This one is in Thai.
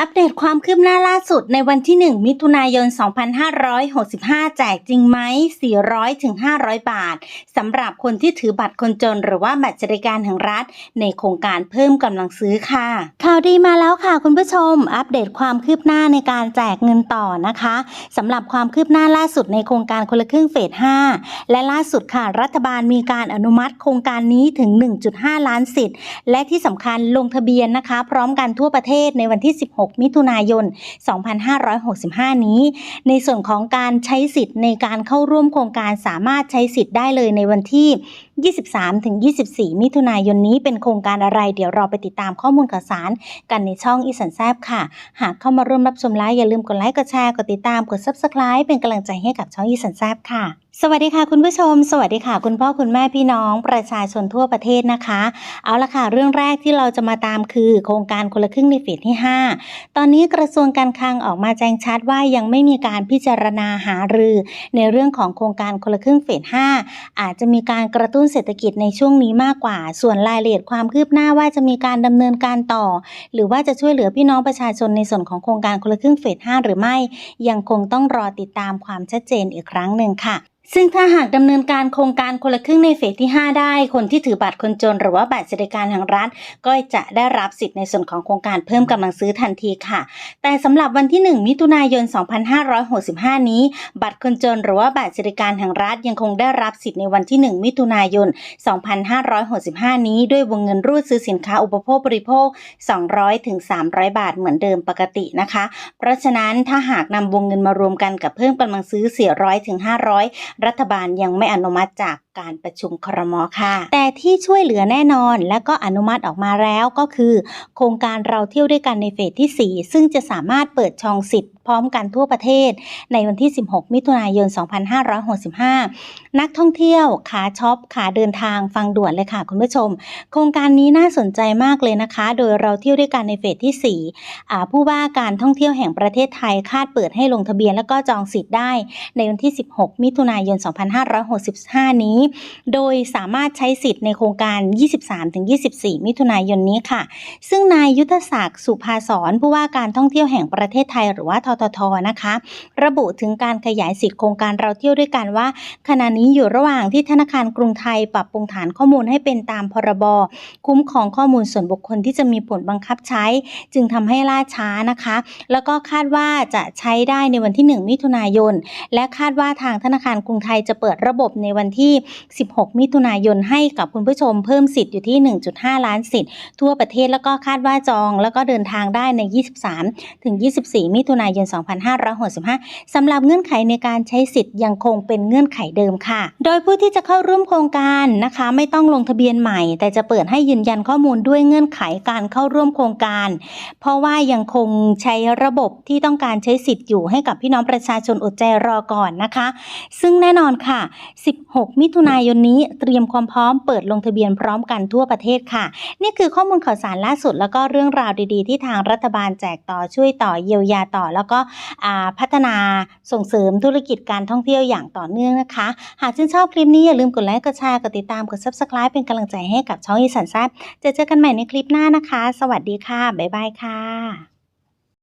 อัปเดตความคืบหน้าล่าสุดในวันที่ 1 มิถุนายน 2565 แจกจริงไหม 400ถึง500 บาทสำหรับคนที่ถือบัตรคนจน หรือว่าบัตรสวัสดิการแห่งรัฐ ในโครงการเพิ่มกำลังซื้อค่ะ ข่าวดีมาแล้วค่ะคุณผู้ชม อัปเดตความคืบหน้าในการแจกเงินต่อนะคะสำหรับความคืบหน้าล่าสุดในโครงการคนละครึ่งเฟส 5 และล่าสุดค่ะ รัฐบาลมีการอนุมัติโครงการนี้ถึง 1.5 ล้านสิทธิ์ และที่สำคัญลงทะเบียนนะคะ พร้อมกันทั่วประเทศในวันที่ 16 6 มิถุนายน 2565 นี้ ในส่วนของการใช้สิทธิ์ในการเข้าร่วมโครงการสามารถใช้สิทธิ์ได้เลยในวันที่ 23-24 มิถุนายนนี้เป็นโครงการอะไร เดี๋ยวเราไปติดตามข้อมูลข่าวสารกันในช่องอีสันแซบค่ะ หากเข้ามาร่วมรับชมไลฟ์อย่าลืมกดไลค์กดแชร์กดติดตามกด Subscribe เป็นกำลังใจให้กับช่องอีสันแซบค่ะ สวัสดีค่ะคุณผู้ชม สวัสดีค่ะคุณพ่อคุณแม่พี่น้องประชาชนทั่วประเทศนะคะ เอาละค่ะเรื่องแรกที่เราจะมาตามคือ โครงการคนละครึ่งในเฟสที่ 5 ตอนนี้กระทรวงการคลังออกมาแจ้งชัดว่ายังไม่มีการพิจารณาหารือ ในเรื่องของโครงการคนละครึ่งเฟส 5 อาจจะมีการกระตุ้นเศรษฐกิจในช่วงนี้มากกว่า ส่วนรายละเอียดความคืบหน้าว่าจะมีการดำเนินการต่อ หรือว่าจะช่วยเหลือพี่น้องประชาชนในส่วนของโครงการคนละครึ่งเฟส 5 หรือไม่ ยังคงต้องรอติดตามความชัดเจนอีกครั้งหนึ่งค่ะซึ่งถ้าหากดำเนินการโครงการคนละครึ่งในเฟสที่ 5 ได้ คนที่ถือบัตรคนจน หรือว่าบัตรสวัสดิการแห่งรัฐ ก็จะได้รับสิทธิ์ในส่วนของโครงการเพิ่มกำลังซื้อทันทีค่ะ แต่สำหรับวันที่ 1 มิถุนายน 2565 นี้ บัตรคนจน หรือว่าบัตรสวัสดิการแห่งรัฐยังคงได้รับสิทธิ์ในวันที่ 1 มิถุนายน 2565 นี้ ด้วยวงเงินรูดซื้อสินค้าอุปโภคบริโภค 200ถึง300 บาทเหมือนเดิมปกตินะคะ เพราะฉะนั้นถ้าหากนำวงเงินมารวมกันกับเพิ่มกำลังซื้อ 400ถึง500รัฐบาลยังไม่อนุมัติจาก การประชุมครมค่ะ แต่ที่ช่วยเหลือแน่นอนและก็อนุมัติออกมาแล้วก็คือ โครงการเราเที่ยวด้วยกันในเฟสที่ 4 ซึ่งจะสามารถเปิดช่องสิทธิ์พร้อมกันทั่วประเทศ ในวันที่ 16 มิถุนายน 2565 นักท่องเที่ยวขาช็อปขาเดินทางฟังด่วนเลยค่ะคุณผู้ชม โครงการนี้น่าสนใจมากเลยนะคะ โดยเราเที่ยวด้วยกันในเฟสที่4อ่ผู้ว่าการท่องเที่ยวแห่งประเทศไทยคาดเปิดให้ลงทะเบียน และก็จองสิทธิ์ได้ ในวันที่ 16 มิถุนายน 2565 นี้โดยสามารถใช้สิทธิ์ในโครงการ 23-24 มิถุนายนนี้ค่ะ ซึ่งนายยุทธศักดิ์สุภาสอนผู้ว่าการท่องเที่ยวแห่งประเทศไทยหรือว่าทททนะคะ ระบุถึงการขยายสิทธิ์โครงการเราเที่ยวด้วยกันว่า ขณะนี้อยู่ระหว่างที่ธนาคารกรุงไทยปรับปรุงฐานข้อมูลให้เป็นตามพรบคุ้มครองข้อมูลส่วนบุคคลที่จะมีผลบังคับใช้ จึงทำให้ล่าช้านะคะ แล้วก็คาดว่าจะใช้ได้ในวันที่ 1 มิถุนายน และคาดว่าทางธนาคารกรุงไทยจะเปิดระบบในวันที่16 มิถุนายนให้กับคุณผู้ชมเพิ่มสิทธิ์อยู่ที่ 1.5 ล้านสิทธิ์ทั่วประเทศแล้วก็คาดว่าจอง แล้วก็เดินทางได้ใน 23 ถึง 24 มิถุนายน 2565สำหรับเงื่อนไขในการใช้สิทธิ์ยังคงเป็นเงื่อนไขเดิมค่ะ โดยผู้ที่จะเข้าร่วมโครงการนะคะไม่ต้องลงทะเบียนใหม่ แต่จะเปิดให้ยืนยันข้อมูลด้วยเงื่อนไขการเข้าร่วมโครงการ เพราะว่ายังคงใช้ระบบที่ต้องการใช้สิทธิ์อยู่ให้กับพี่น้องประชาชนอดใจรอก่อนนะคะ ซึ่งแน่นอนค่ะ 16 มิถุนายนนี้เตรียมความพร้อมเปิดลงทะเบียนพร้อมกันทั่วประเทศค่ะ นี่คือข้อมูลข่าวสารล่าสุด แล้วก็เรื่องราวดีๆ ที่ทางรัฐบาลแจกต่อช่วยต่อเยียวยาต่อ แล้วก็พัฒนาส่งเสริมธุรกิจการท่องเที่ยวอย่างต่อเนื่องนะคะ หากชื่นชอบคลิปนี้อย่าลืมกดไลค์กดแชร์กดติดตามกด subscribe เป็นกำลังใจให้กับช่องอีสันแซบจะเจอกันใหม่ในคลิปหน้านะคะ สวัสดีค่ะบ๊ายบายค่ะ